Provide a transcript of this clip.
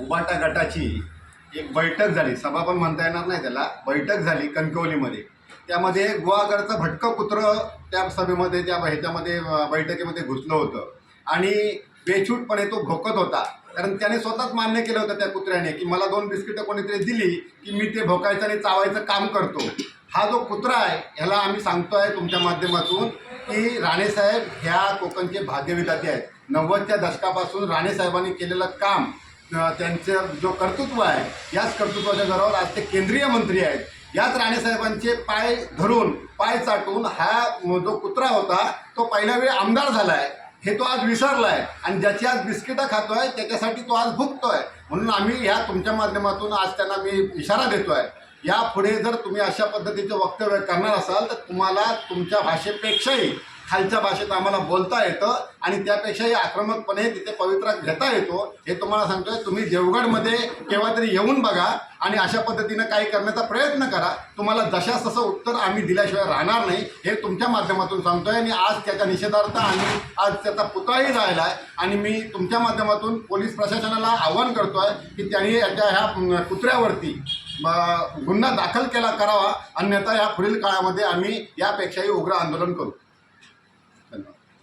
उबाटा गटाची एक बैठक झाली. सभा पण म्हणता येणार नाही त्याला. बैठक झाली कणकवलीमध्ये. त्यामध्ये गुहागरचं भटकं कुत्रं त्या सभेमध्ये त्या ह्याच्यामध्ये बैठकीमध्ये घुसलं होतं. आणि बेछूटपणे तो भोकत होता. कारण त्याने स्वतःच मान्य केलं होतं त्या कुत्र्याने की मला दोन बिस्किटं कोणीतरी दिली की मी ते भोकायचं आणि चावायचं काम करतो. हा जो कुत्रा आहे ह्याला आम्ही सांगतो आहे तुमच्या माध्यमातून की राणेसाहेब ह्या कोकणचे भाग्यविधाते आहेत. नव्वदच्या दशकापासून राणेसाहेबांनी केलेलं काम त्यांचा जो कर्तृत्व आहे याच कर्तृत्वाच्या जोरावर आज ते केंद्रीय मंत्री आहेत. याच राणेसाहेबांचे पाय धरून पाय चाटून हा जो कुत्रा होता तो पहिल्या वेळी आमदार झाला आहे हे तो आज विसरला आहे आणि ज्याची आज बिस्किटं खातो आहे त्याच्यासाठी तो आज भुगतोय म्हणून आम्ही ह्या तुमच्या माध्यमातून आज त्यांना मी इशारा देतो आहे या यापुढे जर तुम्ही अशा पद्धतीचं वक्तव्य करणार असाल तर तुम्हाला तुमच्या भाषेपेक्षाही खालच्या भाषेत आम्हाला बोलता येतं आणि त्यापेक्षाही आक्रमकपणे तिथे पवित्रा घेता येतो हे तुम्हाला सांगतोय. तुम्ही देवगडमध्ये केव्हा तरी येऊन बघा आणि अशा पद्धतीनं काही करण्याचा प्रयत्न करा. तुम्हाला जशास तसं उत्तर आम्ही दिल्याशिवाय राहणार नाही हे तुमच्या माध्यमातून सांगतोय आणि आज त्याच्या निषेधार्थ आम्ही आज त्याचा पुतळाही राहिला आहे आणि मी तुमच्या माध्यमातून पोलीस प्रशासनाला आव्हान करतोय की त्यांनी याच्या ह्या कुत्र्यावरती गुन्हा दाखल केला करावा. अन्यथा या पुढील काळामध्ये आम्ही यापेक्षाही उग्र आंदोलन करू.